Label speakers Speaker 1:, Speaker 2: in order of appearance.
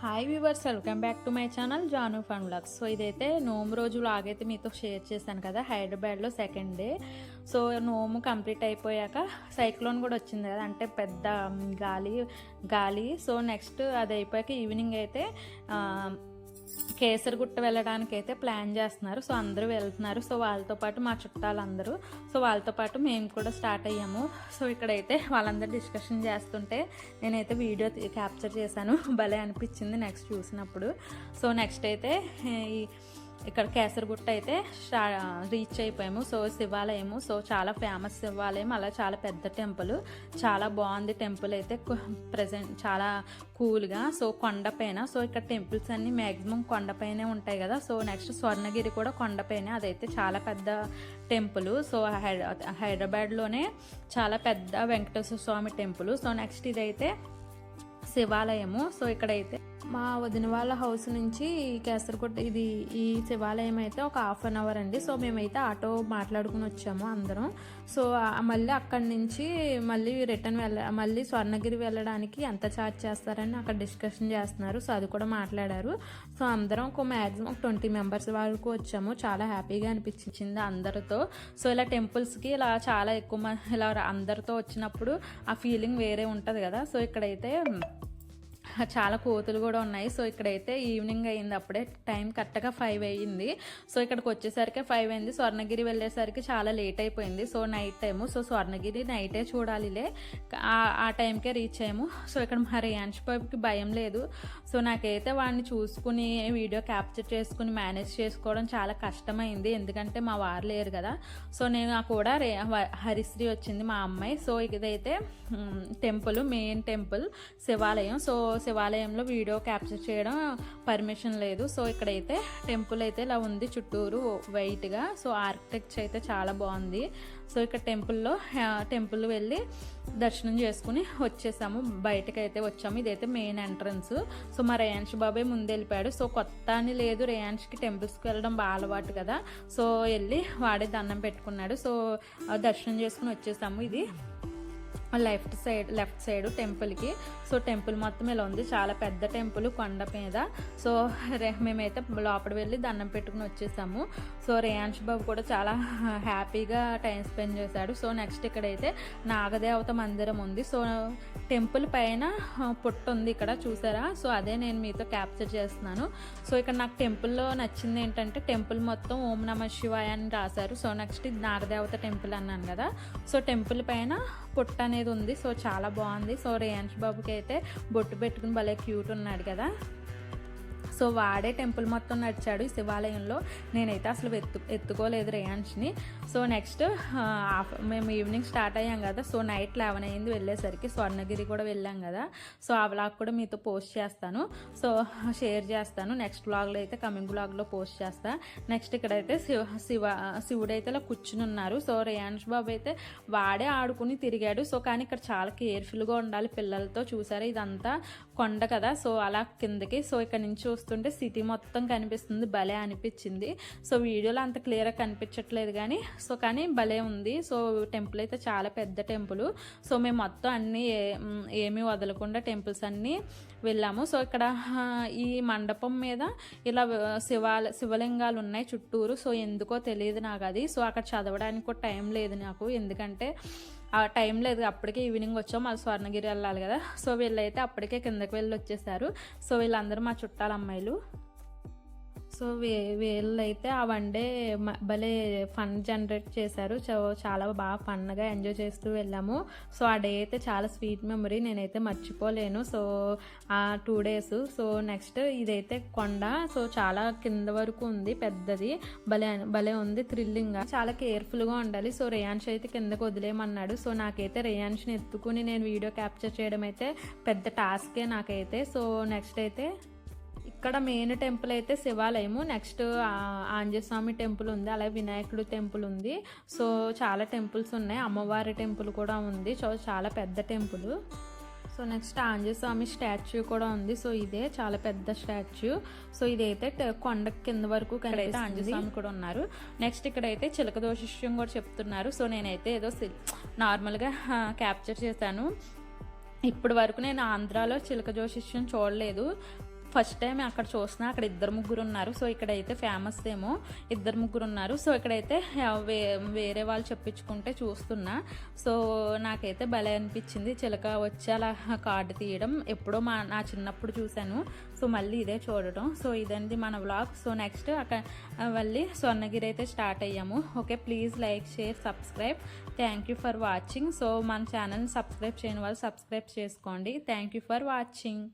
Speaker 1: Hi viewers welcome back to my channel Janu fun blogs so ఇదైతే నోము రోజు లాగైతే అయితే మీతో షేర్ చేశాను కదా హైదరాబాద్లో సెకండ్ డే సో నోము కంప్లీట్ అయిపోయాక సైక్లోన్ కూడా వచ్చింది కదా అంటే పెద్ద గాలి గాలి. సో నెక్స్ట్ అది అయిపోయాక ఈవినింగ్ అయితే కేసరిగుట్ట వెళ్ళడానికి అయితే ప్లాన్ చేస్తున్నారు. సో అందరూ వెళ్తున్నారు. సో వాళ్ళతో పాటు మా చుట్టాలందరూ. సో వాళ్ళతో పాటు మేము కూడా స్టార్ట్ అయ్యాము. సో ఇక్కడైతే వాళ్ళందరూ డిస్కషన్ చేస్తుంటే నేనైతే వీడియో క్యాప్చర్ చేశాను. భలే అనిపించింది నెక్స్ట్ చూసినప్పుడు. సో నెక్స్ట్ అయితే ఈ ఇక్కడ కేసరిగుట్ట అయితే రీచ్ అయిపోయాము. సో శివాలయము. సో చాలా ఫేమస్ శివాలయం. అలా చాలా పెద్ద టెంపుల్. చాలా బాగుంది టెంపుల్ అయితే. ప్రజెంట్ చాలా కూల్గా. సో కొండపైన సో ఇక్కడ టెంపుల్స్ అన్ని మ్యాక్సిమం కొండపైనే ఉంటాయి కదా. సో నెక్స్ట్ స్వర్ణగిరి కూడా కొండపైన అదైతే చాలా పెద్ద టెంపుల్. సో హైద హైదరాబాద్లోనే చాలా పెద్ద Venkateswara Swamy temple. So next ఇదైతే శివాలయము. సో ఇక్కడైతే మా వదిన వాళ్ళ హౌస్ నుంచి కేసరకొట్ట ఇది ఈ శివాలయం అయితే ఒక హాఫ్ అన్ అవర్ అండి. సో మేమైతే ఆటో మాట్లాడుకుని వచ్చాము అందరం. సో మళ్ళీ అక్కడి నుంచి మళ్ళీ రిటర్న్ వెళ్ళ మళ్ళీ స్వర్ణగిరి వెళ్ళడానికి ఎంత ఛార్జ్ చేస్తారని అక్కడ డిస్కషన్ చేస్తున్నారు. సో అది కూడా మాట్లాడారు. సో అందరం ఒక మ్యాక్సిమం ట్వంటీ మెంబర్స్ వరకు వచ్చాము. చాలా హ్యాపీగా అనిపించింది అందరితో. సో ఇలా టెంపుల్స్కి ఇలా చాలా ఎక్కువ మంది ఇలా అందరితో వచ్చినప్పుడు ఆ ఫీలింగ్ వేరే ఉంటుంది కదా. సో ఇక్కడైతే చాలా కోతులు కూడా ఉన్నాయి. సో ఇక్కడైతే ఈవినింగ్ అయింది. అప్పుడే టైం కరెక్ట్గా ఫైవ్ అయ్యింది. సో ఇక్కడికి వచ్చేసరికి ఫైవ్ అయింది. స్వర్ణగిరి వెళ్ళేసరికి చాలా లేట్ అయిపోయింది. So night time. So Swarnagiri నైటే చూడాలిలే. ఆ- టైంకే రీచ్ అయ్యాము. సో ఇక్కడ మా రియాన్స్ బాబుకి భయం లేదు. సో నాకైతే వాడిని చూసుకుని వీడియో క్యాప్చర్ చేసుకుని మేనేజ్ చేసుకోవడం చాలా కష్టమైంది. ఎందుకంటే మా వారు లేరు కదా. సో నేను కూడా రే హరిశ్రీ వచ్చింది మా అమ్మాయి. సో ఇదైతే టెంపుల్ మెయిన్ టెంపుల్ శివాలయం. సో శివాలయంలో వీడియో క్యాప్చర్ చేయడం పర్మిషన్ లేదు. సో ఇక్కడైతే టెంపుల్ అయితే ఇలా ఉంది చుట్టూరు వైట్గా. సో ఆర్కిటెక్చర్ అయితే చాలా బాగుంది. సో ఇక్కడ టెంపుల్లో టెంపుల్ వెళ్ళి దర్శనం చేసుకుని వచ్చేసాము. బయటకు అయితే వచ్చాము. ఇదైతే మెయిన్ ఎంట్రన్స్. సో మా రేయాన్ష్ బాబాయ్ ముందు వెళ్ళిపోయాడు. సో కొత్త అని లేదు. రేయాన్ష్కి టెంపుల్స్కి వెళ్ళడం బాగా అలవాటు కదా. సో వెళ్ళి వాడే దండం పెట్టుకున్నాడు. సో దర్శనం చేసుకుని వచ్చేసాము. ఇది లెఫ్ట్ సైడ్ లెఫ్ట్ సైడ్ టెంపుల్కి సో టెంపుల్ మొత్తం ఇలా ఉంది. చాలా పెద్ద టెంపుల్ కొండ మీద. సో రే మేమైతే లోపల వెళ్ళి దండం పెట్టుకుని వచ్చేసాము. సో రేయాన్ష్ బాబు కూడా చాలా హ్యాపీగా టైం స్పెండ్ చేశాడు. సో నెక్స్ట్ ఇక్కడైతే నాగదేవత మందిరం ఉంది. సో టెంపుల్ పైన పుట్టు పుట్ట ఉంది ఇక్కడ చూసారా? సో అదే నేను మీతో క్యాప్చర్ చేస్తున్నాను. సో ఇక్కడ నాకు టెంపుల్లో నచ్చింది ఏంటంటే టెంపుల్ మొత్తం ఓం నమ శివాయ అని రాశారు. సో నెక్స్ట్ నాగదేవత టెంపుల్ అన్నాను కదా. సో టెంపుల్ పైన పుట్ట అనేది ఉంది. సో చాలా బాగుంది. సో రేయాన్ష్ బాబుకి అయితే బొట్టు పెట్టుకుని భలే క్యూట్ ఉన్నాడు కదా. సో వాడే టెంపుల్ మొత్తం నడిచాడు ఈ శివాలయంలో. నేనైతే అసలు ఎత్తు ఎత్తుకోలేదు రేయాన్ష్ని సో నెక్స్ట్ మేము ఈవినింగ్ స్టార్ట్ అయ్యాం కదా సో నైట్ లెవెన్ అయింది వెళ్ళేసరికి. స్వర్ణగిరి కూడా వెళ్ళాం కదా సో ఆ వ్లాగ్ కూడా మీతో పోస్ట్ చేస్తాను. సో షేర్ చేస్తాను. నెక్స్ట్ వ్లాగ్లో అయితే కమింగ్ వ్లాగ్లో పోస్ట్ చేస్తా. నెక్స్ట్ ఇక్కడైతే శివ శివ శివుడైతే అలా ఇలా కూర్చుని ఉన్నారు. సో రేయాన్ష్ బాబు అయితే వాడే ఆడుకుని తిరిగాడు. సో కానీ ఇక్కడ చాలా కేర్ఫుల్గా ఉండాలి పిల్లలతో. చూసారా ఇదంతా కొండ కదా సో అలా కిందకి. సో ఇక్కడ నుంచి చూస్తుంటే సిటీ మొత్తం కనిపిస్తుంది. భలే అనిపించింది. సో వీడియోలో అంత క్లియర్గా కనిపించట్లేదు కానీ సో కానీ భలే ఉంది. సో టెంపుల్ అయితే చాలా పెద్ద టెంపుల్. సో మేము మొత్తం అన్నీ ఏ- ఏమీ వదలకుండా టెంపుల్స్ అన్నీ వెళ్ళాము. సో ఇక్కడ ఈ మండపం మీద ఇలా శివాల శివలింగాలు ఉన్నాయి చుట్టూరు. సో ఎందుకో తెలియదు నాకు అది. సో అక్కడ చదవడానికి కూడా టైం లేదు నాకు. ఎందుకంటే ఆ టైం లేదు అప్పటికే ఈవినింగ్ వచ్చాం. మళ్ళీ స్వర్ణగిరి వెళ్ళాలి కదా. సో వీళ్ళైతే అప్పటికే కిందకి వెళ్ళి వచ్చేసారు. సో వీళ్ళందరూ మా చుట్టాల అమ్మాయిలు. సో వీ వీళ్ళైతే ఆ వన్ డే భలే ఫన్ జనరేట్ చేశారు. సో చాలా బాగా ఫన్గా ఎంజాయ్ చేస్తూ వెళ్ళాము. సో ఆ డే అయితే చాలా స్వీట్ మెమరీ నేనైతే మర్చిపోలేను. సో ఆ టూ డేస్. సో నెక్స్ట్ ఇదైతే కొండ. సో చాలా కింద వరకు ఉంది పెద్దది. భలే భలే ఉంది థ్రిల్లింగ్గా. చాలా కేర్ఫుల్గా ఉండాలి. సో రేయాన్ష్ అయితే కిందకు వదిలేయమన్నాడు. సో నాకైతే రేయాన్ష్ని ఎత్తుకుని నేను వీడియో క్యాప్చర్ చేయడం అయితే పెద్ద టాస్కే నాకైతే. సో నెక్స్ట్ అయితే ఇక్కడ మెయిన్ టెంపుల్ అయితే శివాలయము. నెక్స్ట్ ఆంజస్వామి టెంపుల్ ఉంది అలాగే వినాయకుడు టెంపుల్ ఉంది. సో చాలా టెంపుల్స్ ఉన్నాయి. అమ్మవారి టెంపుల్ కూడా ఉంది. సో చాలా పెద్ద temple so next Anjaneya Swamy statue కూడా ఉంది. సో ఇదే చాలా పెద్ద స్టాచ్యూ సో ఇదైతే కొండ కింద వరకు కనిపిస్తుంది. ఆంజనేయ స్వామి కూడా ఉన్నారు. నెక్స్ట్ ఇక్కడైతే చిలక దోషిష్యం కూడా చెప్తున్నారు. సో నేనైతే ఏదో నార్మల్గా క్యాప్చర్ చేశాను. ఇప్పటి వరకు నేను ఆంధ్రాలో చిలక జోషిష్యం చూడలేదు. ఫస్ట్ టైం అక్కడ చూసిన అక్కడ ఇద్దరు ముగ్గురు ఉన్నారు. సో ఇక్కడైతే ఫేమస్ ఏమో ఇద్దరు ముగ్గురు ఉన్నారు. సో ఇక్కడైతే వే వేరే వాళ్ళు చెప్పించుకుంటే చూస్తున్నా. సో నాకైతే భలే అనిపించింది. చిలక వచ్చి అలా కార్డు తీయడం. ఎప్పుడో మా నా చిన్నప్పుడు చూశాను. సో మళ్ళీ ఇదే చూడటం. సో ఇదండి మన వ్లాగ్ సో నెక్స్ట్ అక్కడ మళ్ళీ స్వర్ణగిరి అయితే స్టార్ట్ అయ్యాము. Okay please like share subscribe thank you for watching so మన ఛానల్ని సబ్స్క్రైబ్ చేయని వాళ్ళు సబ్స్క్రైబ్ చేసుకోండి. Thank you for watching